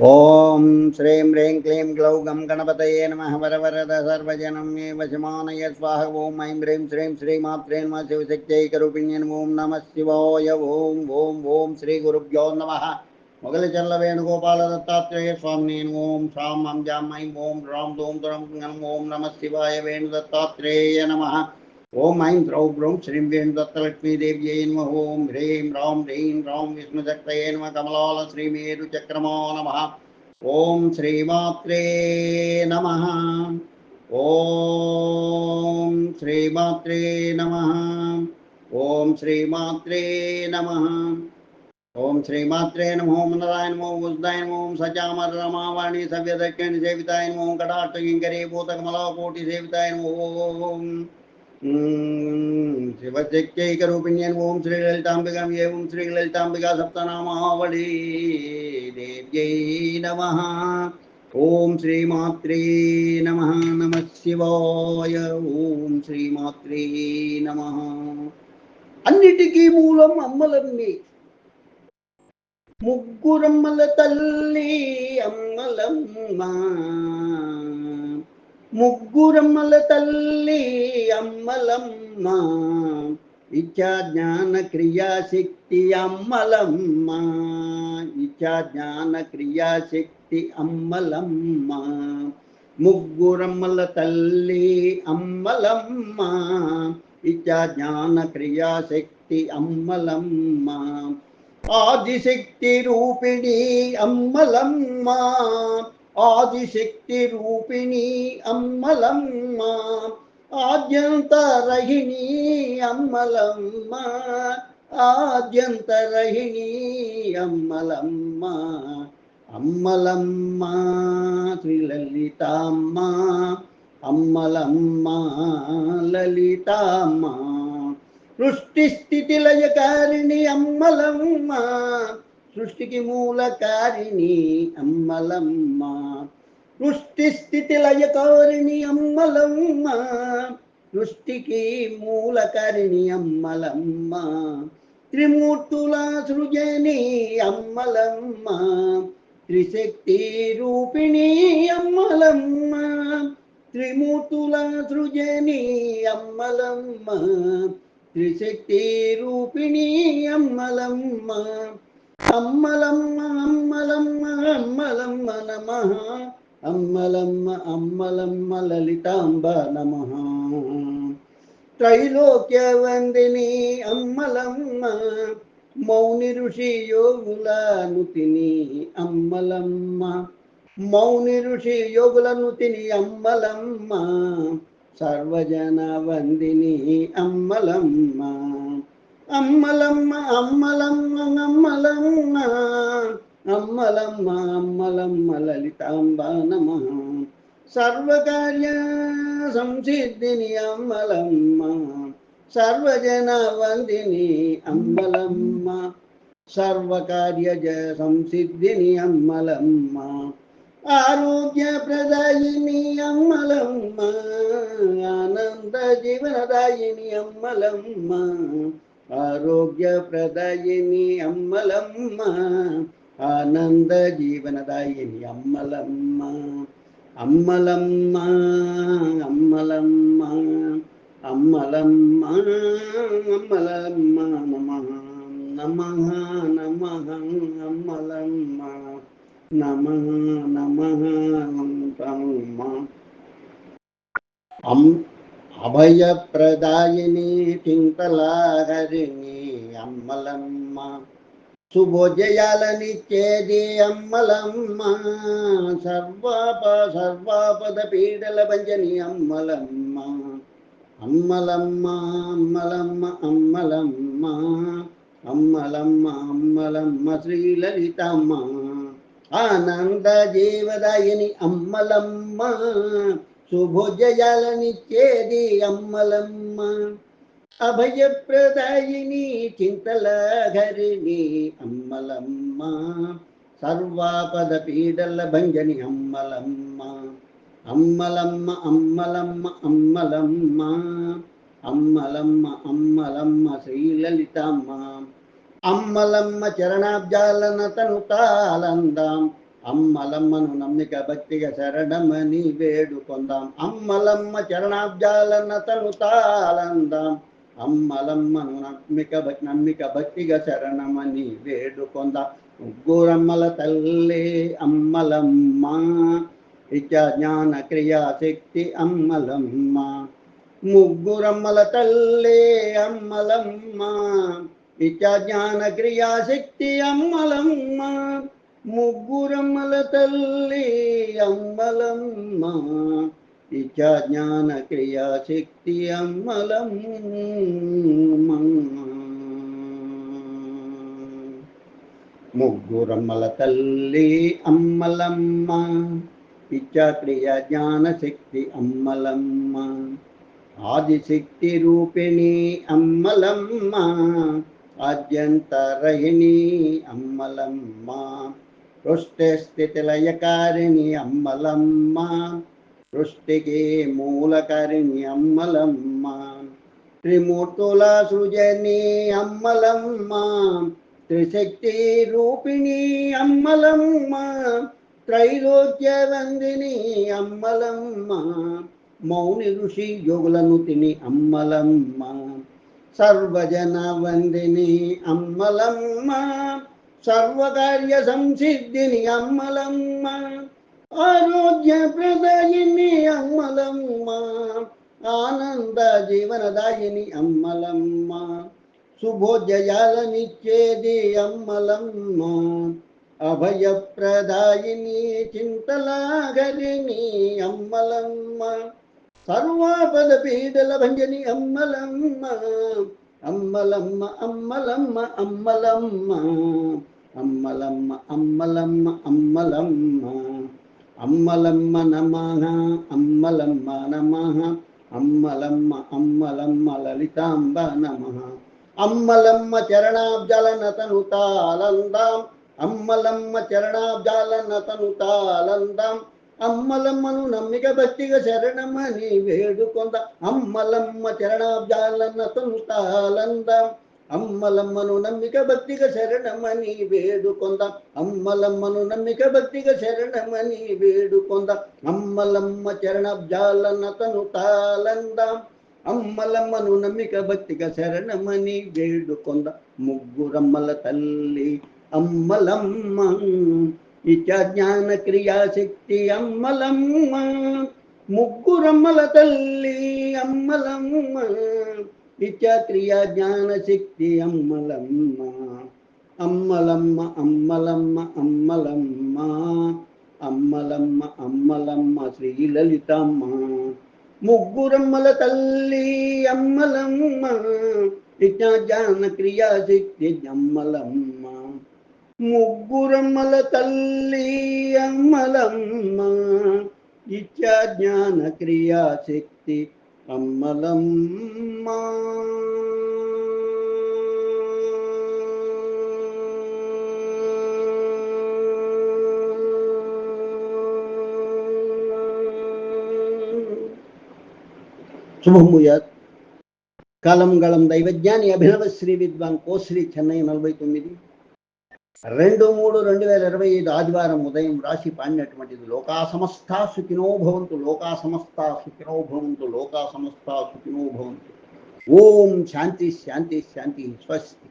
ఓం శ్రీం హ్రీం క్లీం గ్లౌ గం గణపతయే నమ వరవరద సర్వజనం వశమానయ స్వాహ ఓం ఐం హ్రీం శ్రీం శ్రీమాత్రే నమ శివశక్తైకరూపిణ్యన్ ఓం నమ శివాయ ఓం ఓం ఓం శ్రీ గురుభ్యో నమ మొగలిచల్ల వేణుగోపాల దత్తాత్రేయ స్వామి నేను ఓం శ్రాం అం ఐం ఓం రాం దోం దురం ఓం నమ శివాయ వేణు దత్తాత్రేయ నమ ఓం ఐం ద్రౌ బ్రౌం శ్రీం వేణు దత్తలక్ష్మీదేవ్యై నమ ఓం హ్రీం రాం హ్రీం రాం విష్ణుశక్తయే నమ కమలాల శ్రీమేరు చక్రమో నమ ఓం శ్రీమాత్రే నమ ఓం శ్రీమాత్రే నమ ఓం శ్రీమాత్రే నమ ఓం శ్రీమాత్రే నమో మనదాయ నమో ఉద్దాయ నమో సచామర రమావాణి సవ్యదక్షిణ సేవితాయ నమో కటాక్షకింకరీ భూతకమలాకోటి ఓం శ్రీ లలితాంబికం ఏం శ్రీ లలితాంబికా సప్తనామావళి దేవ్యై నమ. ఓం శ్రీమాత్రే నమ. నమ శివాయ. ఓం శ్రీమాత్రే నమ. అన్నిటికీ మూలం అమ్మలమ్మి ముగ్గురమ్మల తల్లి అమ్మలమ్మ. ముగ్గురమ్మల తల్లి అమ్మలమ్మ. ఇచ్చా జ్ఞాన క్రియాశక్తి అమ్మలమ్మ. ఇచ్చా జ్ఞాన క్రియాశక్తి అమ్మలమ్మ. ముగ్గురమ్మల తల్లి అమ్మలమ్మ. ఇచ్చా జ్ఞాన క్రియాశక్తి అమ్మలమ్మ. ఆదిశక్తి రూపిణి అమ్మలమ్మ. ఆదిశక్తి రూపిణి అమ్మలమ్మ ఆద్యంతరహిణి అమ్మలమ్మ ఆద్యంతరహిణి అమ్మలమ్మ అమ్మలమ్మ శ్రీలలితామ్మ అమ్మలమ్మ లలితామ్మ సృష్టి స్థితి లయకారిణి అమ్మలమ్మ సృష్టికి మూలకారిణి అమ్మలమ్మ. సృష్టి స్థితి లయకారిణి అమ్మలమ్మ. సృష్టికి మూలకారిణి అమ్మలమ్మ. త్రిమూర్తుల సృజని అమ్మలమ్మ. త్రిశక్తి రూపిణి అమ్మలమ్మ. త్రిమూర్తుల సృజని అమ్మలమ్మ. త్రిశక్తి రూపిణి అమ్మలమ్మ. అమ్మలమ్మ అమ్మలమ్మ అమ్మలమ్మ నమ. అమ్మలమ్మ అమ్మలమ్మ లలితాంబ నమ. త్రైలోక్య వందిని అమ్మలమ్మ మౌని ఋషి యోగులను తిని అమ్మలమ్మ. మౌని ఋషి యోగులను తిని అమ్మలమ్మ. సర్వజన వందిని అమ్మలమ్మ. అమ్మలమ్మ అమ్మలమ్మ అమ్మలమ్మ అమ్మలమ్మ అమ్మలమ్మ లలితాంబ నమ. సర్వకార్య సంసిద్ధిని అమ్మలమ్మ. సర్వజన వందిని అమ్మలమ్మ. సర్వకార్య సంసిద్ధిని అమ్మలమ్మ. ఆరోగ్య ప్రదాయిని అమ్మలమ్మ. ఆనంద జీవనదాయిని అమ్మలమ్మ. ఆరోగ్య ప్రదాయిని అమ్మలమ్మ ఆనంద జీవనదాయిని అమ్మలమ్మ అమ్మలమ్మ అమ్మలమ్మ అమ్మలమ్మ అమ్మలమ్మ నమ నమ నమ అమ్మలమ్మ నమ నమ అమ్మ అభయప్రదాయిని చింతలాహరిణి అమ్మలమ్మ. శుభోజయాలనిచ్చేది అమ్మలమ్మ. సర్వాప సర్వాపద పీడల భంజని అమ్మలమ్మ. అమ్మలమ్మ అమ్మలమ్మ అమ్మలమ్మ. అమ్మలమ్మ అమ్మలమ్మ శ్రీలలితమ్మ. ఆనంద జీవదాయిని అమ్మలమ్మ. శుభోజయాలనిచ్చేది అమ్మలమ్మ. అభయప్రదాయిని చింతలహరిణి అమ్మలమ్మ. సర్వాపద పీడల భంజని అమ్మలమ్మ. అమ్మలమ్మ అమ్మలమ్మ అమ్మలమ్మ. అమ్మలమ్మ అమ్మలమ్మ శ్రీలలితమ్మ. అమ్మలమ్మ చరణాబ్జాలన తను తాళందాం అమ్మలమ్మను నమ్మిక భక్తిగా శరణమని వేడుకొందాం. అమ్మలమ్మ చరణాబ్జాలన్నతను తాళందాం అమ్మలమ్మను నమ్మిక భక్- నమ్మిక భక్తిగా శరణమని వేడుకొందాం. ముగ్గురమ్మల తల్లే అమ్మలమ్మ విద్యా జ్ఞాన క్రియాశక్తి అమ్మలమ్మ. ముగ్గురమ్మల తల్లే అమ్మలమ్మ విద్యా జ్ఞాన క్రియాశక్తి అమ్మలమ్మ. ముగ్గురమ్మల తల్లి అమ్మలమ్మ ఇచ్చ జ్ఞాన క్రియాశక్తి అమ్మలమ్మ. ముగ్గురమ్మల తల్లి అమ్మలమ్మ ఇచ్చా క్రియ జ్ఞాన శక్తి అమ్మలమ్మ. ఆదిశక్తి రూపిణి అమ్మలమ్మ ఆద్యంతరహిణి అమ్మలమ్మ. సృష్టి అమ్మలమ్మ. సృష్టికి మూలకారిణి అమ్మలమ్మ. త్రిమూర్తుల సృజని అమ్మలమ్మ. త్రిశక్తి రూపిణి అమ్మలమ్మ. త్రైలోక్య వందిని అమ్మలమ్మ. మౌని ఋషి యోగులను తిని అమ్మలమ్మ. సర్వజన వందిని అమ్మలమ్మ. సర్వకార్య సంసిద్ధిని అమ్మలమ్మ. ఆరోగ్య ప్రదాయిని అమ్మలమ్మ. ఆనంద జీవనదాయిని అమ్మలమ్మ. శుభోజయాలనిచ్చేది అమ్మలమ్మ అభయప్రదాయిని చింతలాగరిని అమ్మలమ్మ. సర్వాపద పీడల భంజని అమ్మలమ్మ. అమ్మలమ్మ అమ్మలమ్మ అమ్మలమ్మ. అమ్మలమ్మ అమ్మలమ్మ అమ్మలమ్మ. అమ్మలమ్మ నమః అమ్మలమ్మ నమః. అమ్మలమ్మ అమ్మలమ్మ లలితాంబ నమః. అమ్మలమ్మ చరణాబ్జలనతను తాళందాం. అమ్మలమ్మ చరణాబ్జాలనతను తాళందాం. అమ్మలమ్మను నమ్మిక భక్తిగా శరణమని వేడుకొంద. అమ్మలమ్మ చరణాబ్జాలనతను తాళందాం. అమ్మలమ్మను నమ్మిక భక్తిగా శరణమని వేడుకొంద. అమ్మలమ్మను నమ్మిక భక్తిగా శరణమని వేడుకొంద. అమ్మలమ్మ చరణాబ్జాలనతను తాళందాం అమ్మలమ్మను నమ్మిక భక్తిగా శరణమని వేడుకొంద. ముగ్గురమ్మల తల్లి అమ్మలమ్మ. ఇచ్చ జ్ఞాన క్రియాశక్తి అమ్మలమ్మ. ముగ్గురమ్మల తల్లి అమ్మలమ్మ. ఇచ్చ క్రియా జ్ఞాన శక్తి అమ్మలమ్మ. అమ్మలమ్మ అమ్మలమ్మ అమ్మలమ్మ. అమ్మలమ్మ అమ్మలమ్మ శ్రీలలితమ్మ. ముగ్గురమ్మల తల్లి అమ్మలమ్మ. విజ్ఞాన క్రియాశక్తి అమ్మలమ్మ. ముగ్గురమ్మల తల్లి అమ్మలమ్మ. ఇచ్చా క్రియాశక్తి అమ్మలమ్మ శుభం భూయాత్ కలం గళం దైవజ్ఞాని అభినవ శ్రీ విద్వాన్ కోశ్రీ చెన్నై నలభై తొమ్మిది రెండు మూడు రెండు వేల ఇరవై ఐదు ఆదివారం ఉదయం రాశి పాడినటువంటిది లోకా సమస్త సుఖినో భవంతు లోకా సమస్త సుఖినో భవంతు లోకా సమస్త సుఖినో భవంతు. ఓం శాంతి శాంతి శాంతి. స్వస్తి.